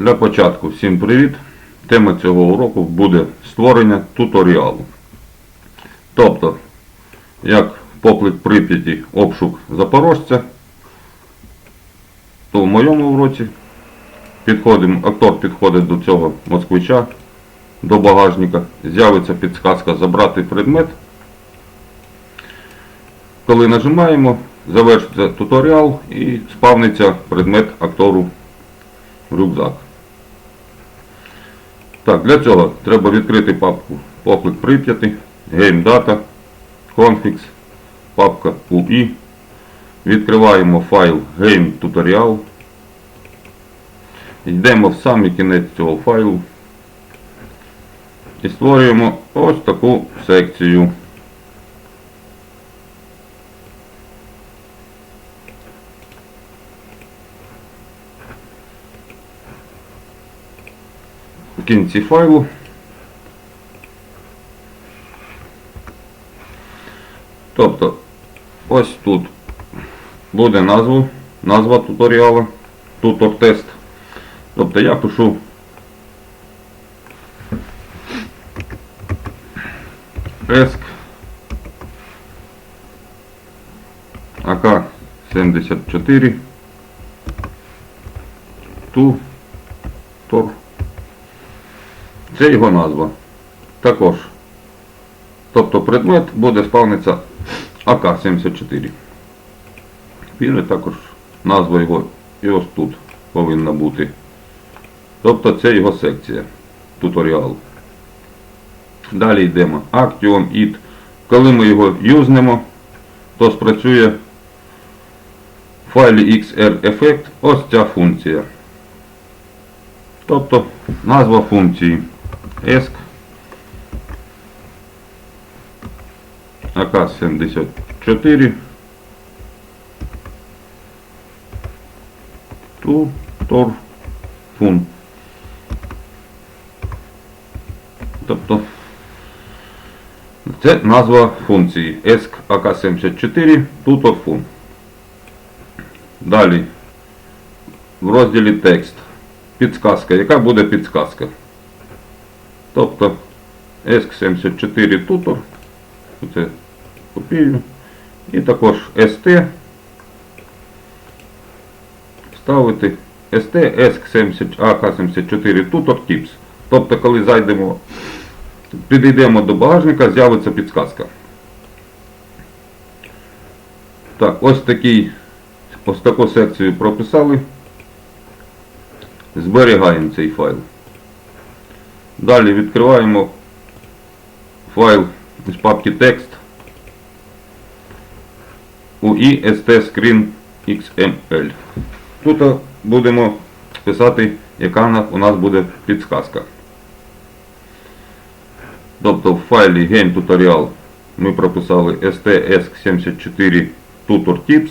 Для початку всім привіт. Тема цього уроку буде створення туторіалу. Тобто, як поклик Прип'яті обшук запорожця, то в моєму уроці підходимо, актор підходить до цього москвича, до багажника, з'явиться підсказка забрати предмет. Коли нажимаємо, завершиться туторіал і спавниться предмет актору в рюкзак. Так, для цього треба відкрити папку поклик Прип'яти, GameData, Confix, папка UI. Відкриваємо файл Game Tutorial. Йдемо в самий кінець цього файлу і створюємо ось таку секцію. Кінці файлу. Тобто ось тут буде назву, назва туторіалу, тутор тест. Тобто я пишу ESC АК 74 Тутор це його назва. Також. Тобто предмет буде спавнитися АК-74. Він також назва його і ось тут повинна бути. Тобто це його секція туторіалу. Далі йдемо. Action it. Коли ми його юзнемо, то спрацює в файлі XR-Effect ось ця функція. Тобто назва функції ESC АК-74 Tutor Fun. Тобто це назва функції AK74 Tutor Fun. Далі в розділі текст підсказка. Яка буде підсказка? Тобто ESC74 Tutor. Це копію. І також ST. Ставити ST ESC70 AK74 Tutor Tips. Тобто, коли зайдемо, підійдемо до багажника, з'явиться підсказка. Так, ось такий, ось таку секцію прописали. Зберігаємо цей файл. Далі відкриваємо файл з папки текст UI ST Screen XML. Тут будемо писати, яка у нас буде підсказка. Тобто в файлі Game Tutorial ми прописали STS74 Tutor Tips.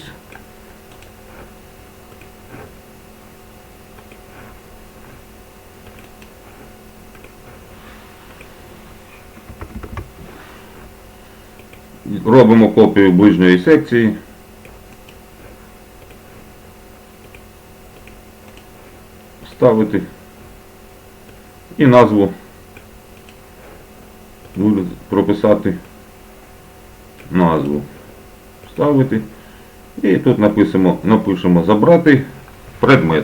Робимо копію ближньої секції. Ставити і назву Буду прописати назву. Ставити. І тут напишемо, напишемо забрати предмет.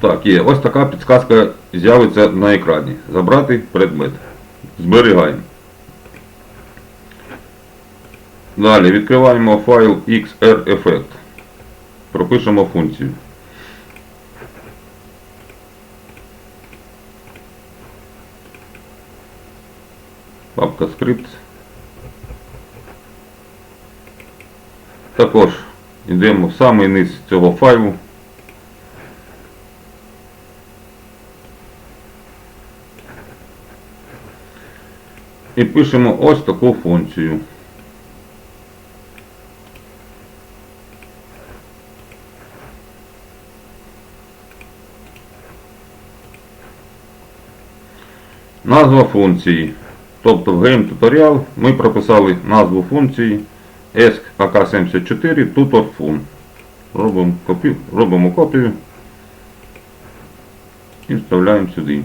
Так, є. Ось така підсказка з'явиться на екрані. Забрати предмет. Зберігаємо. Далі відкриваємо файл XR-Effect. Пропишемо функцію. Папка скрипт. Також йдемо в самий низ цього файлу. І пишемо ось таку функцію. Назва функції Тобто в Game Tutorial ми прописали назву функції ESC AK74 tutor.fun. Робимо копію, робимо копію і вставляємо сюди.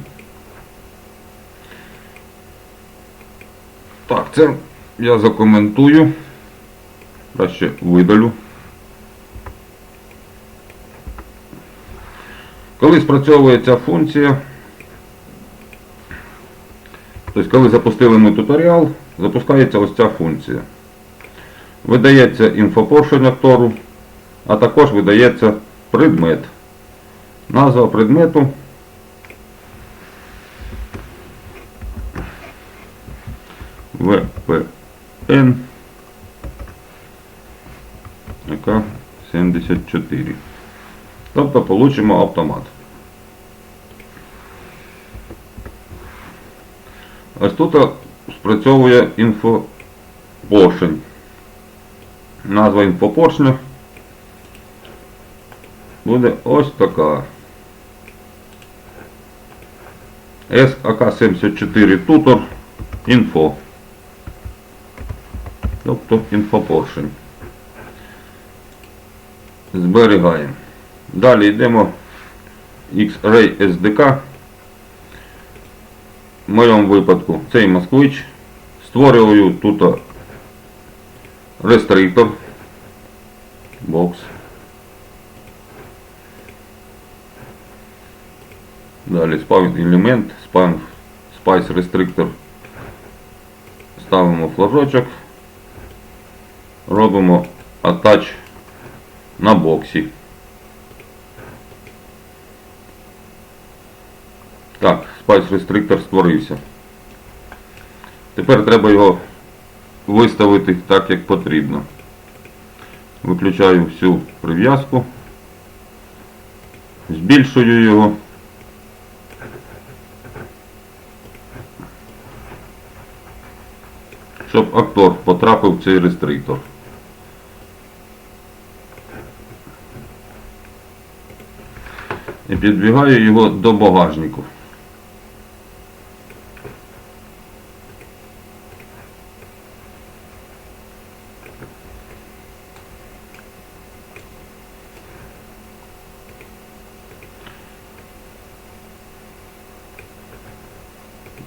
Так, це я закоментую. Краще видалю. Коли спрацьовує ця функція, тобто коли запустили ми туторіал, запускається ось ця функція. Видається інфопоршень актору, а також видається предмет. Назва предмету VPN яка 74. Тобто получимо автомат. Ось тут спрацьовує інфопоршень. Назва інфопоршня буде ось така. SAK74 Tutor Info. Тобто інфопоршень. Зберігаємо. Далі йдемо X-Ray SDK. В моєму випадку цей москвич. Створюю тут рестриктор. Бокс. Далі спавн елемент, Restrictor. Ставимо флажочок. Робимо attach на боксі. Так, Spice Restrictor створився. Тепер треба його виставити так, як потрібно. Виключаю всю прив'язку, збільшую його. Щоб актор потрапив в цей рестриктор. І підбігаю його до багажнику.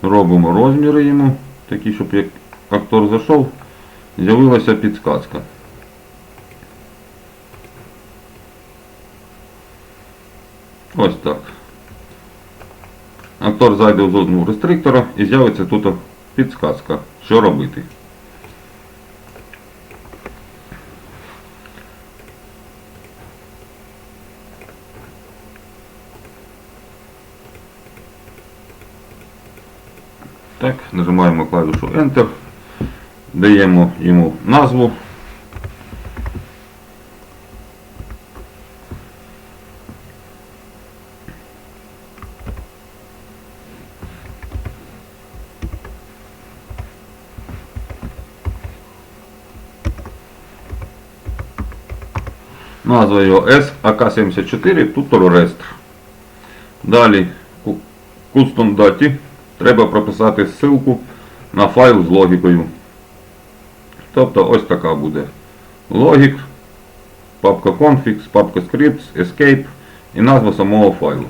Робимо розміри йому, такі, щоб як актор зайшов, з'явилася підсказка. Ось так. Актор зайде в зону рестриктора і з'явиться тут підсказка, що робити. Так, нажимаємо клавішу Enter, даємо йому назву. Назва його SAK74 Tutor Rest. Далі у Dati треба прописати ссылку на файл з логікою. Тобто ось така буде. Логік, папка config, папка scripts, escape і назва самого файлу.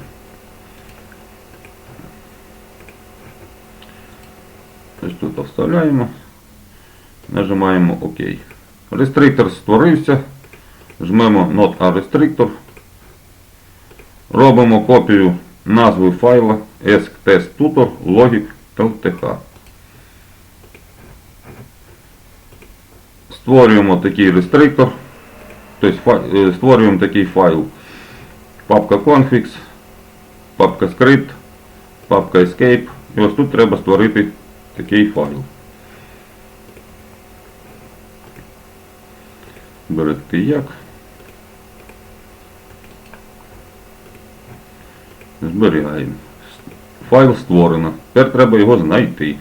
Ось тут вставляємо, нажимаємо ОК. Рестриктор створився. Жмемо Not a Restrictor. Робимо копію назви файла ESC-test-tutor logik Створюємо такий рестриктор. Тобто е, створюємо такий файл. Папка config, папка script, папка escape. І ось тут треба створити такий файл. Берете як. Зберігаємо. Файл створено. Тепер треба його знайти.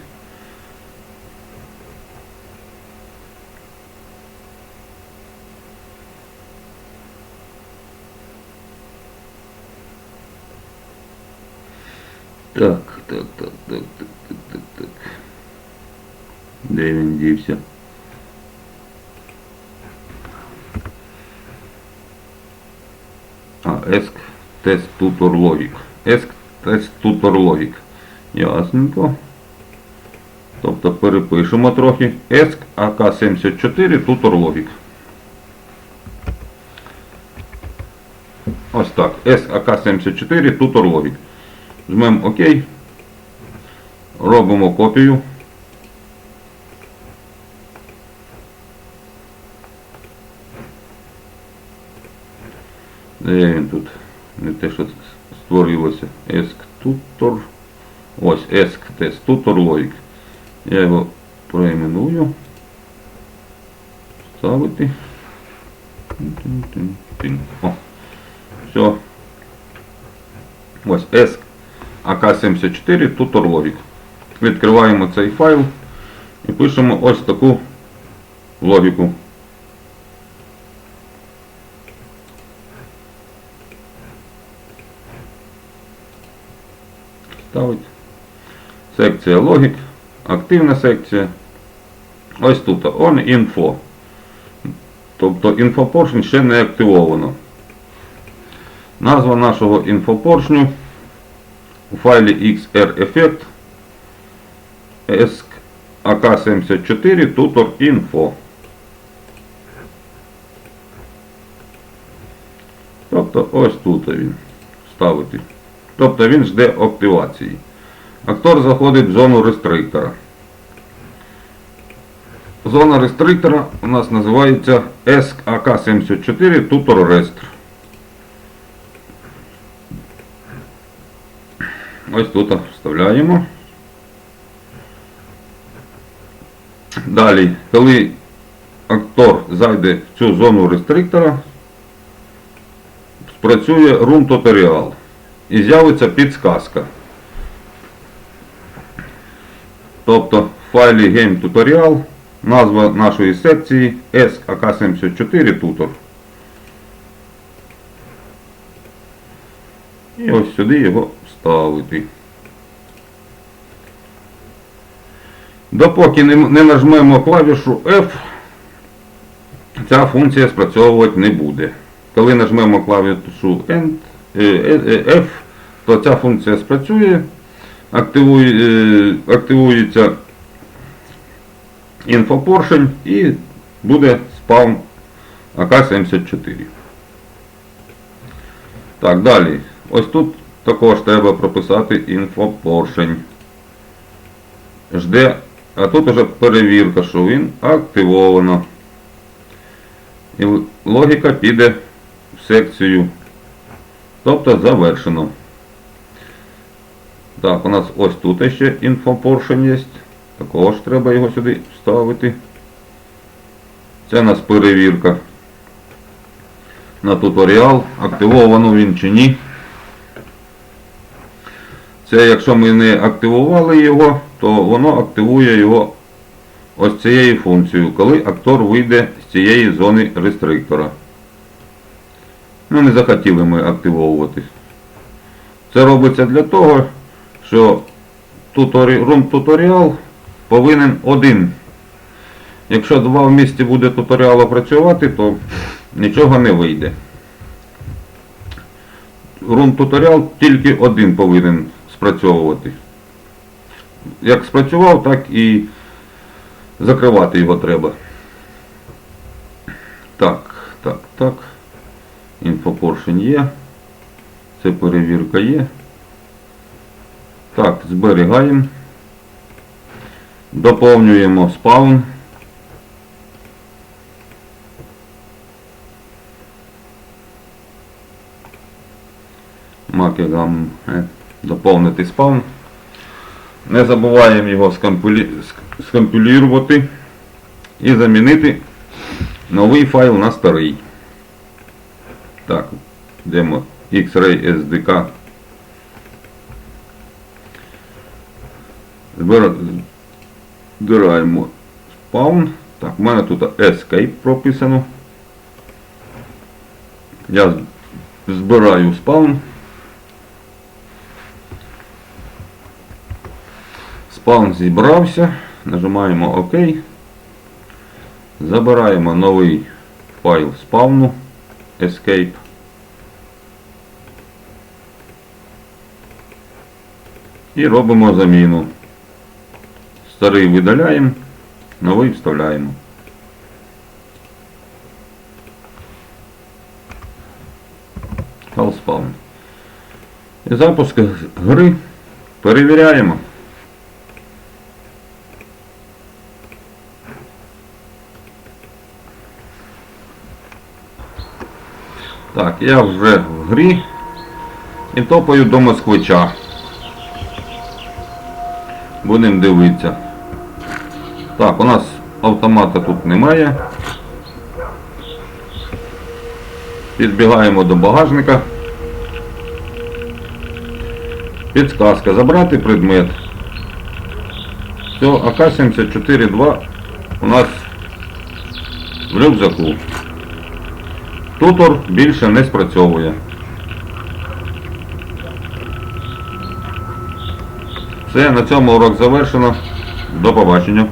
Так, так, так, так, так, так, так, так. Де він дівся? А, ESC тест tutor logic. ESC тест tutor logic. Ясненько. Тобто перепишемо трохи. ESC AK74 tutor logic. Ось так. ESC AK74 tutor logic. Жмемо ОК. Робимо копію. Де він тут? Не те, що створилося. ESC tutor. Ось ESC тест tutor logic. Я його проіменую. Ставити. О. Все. Ось ESC AK74 tutor logic. Відкриваємо цей файл і пишемо ось таку логіку. Ставить. Секція логік. Активна секція. Ось тут on info. Тобто інфопоршень ще не активовано. Назва нашого інфопоршню у файлі xr-effect ak74 tutor info. Тобто ось тут він ставити. Тобто він жде активації. Актор заходить в зону рестриктора. Зона рестриктора у нас називається ESC AK74 tutor rest. Ось тут вставляємо. Далі, коли актор зайде в цю зону рестриктора, спрацює Room Tutorial і з'явиться підсказка. Тобто в файлі Game Tutorial назва нашої секції SAK74 Tutor. І ось сюди його вставити. Допоки не, нажмемо клавішу F, ця функція спрацьовувати не буде. Коли нажмемо клавішу е, е, F, то ця функція спрацює, е, активується інфопоршень і буде спаун АК-74. Так, далі. Ось тут також треба прописати інфопоршень. Жде, а тут уже перевірка, що він активовано. І логіка піде в секцію. Тобто завершено. Так, у нас ось тут ще інфопоршень є. Також треба його сюди вставити. Це у нас перевірка на туторіал, активовано він чи ні. Це якщо ми не активували його, то воно активує його ось цією функцією, коли актор вийде з цієї зони рестриктора. Ну, не захотіли ми активовувати. Це робиться для того, що рум туторіал повинен один. Якщо два в місті буде туторіал працювати, то нічого не вийде. Рум туторіал тільки один повинен спрацьовувати. Як спрацював, так і закривати його треба. Так, так, так. Інфопоршень є. Це перевірка є. Так, зберігаємо. Доповнюємо спаун. Макегам е, доповнити спаун. Не забуваємо його скомпілі... ск- скомпілювати і замінити новий файл на старий. Так, йдемо X-Ray SDK. Збираємо спаун. Так, в мене тут Escape прописано. Я збираю спаун. Спаун зібрався. Нажимаємо ОК. Забираємо новий файл спавну Escape. І робимо заміну. Старий видаляємо, новий вставляємо. Спавн. І запуск гри перевіряємо. Так, я вже в грі і топаю до москвича. Будемо дивитися. Так, у нас автомата тут немає. Підбігаємо до багажника. Підсказка. Забрати предмет. Все, АК-74-2 у нас в рюкзаку. Тутор більше не спрацьовує. Все, на цьому урок завершено. До побачення.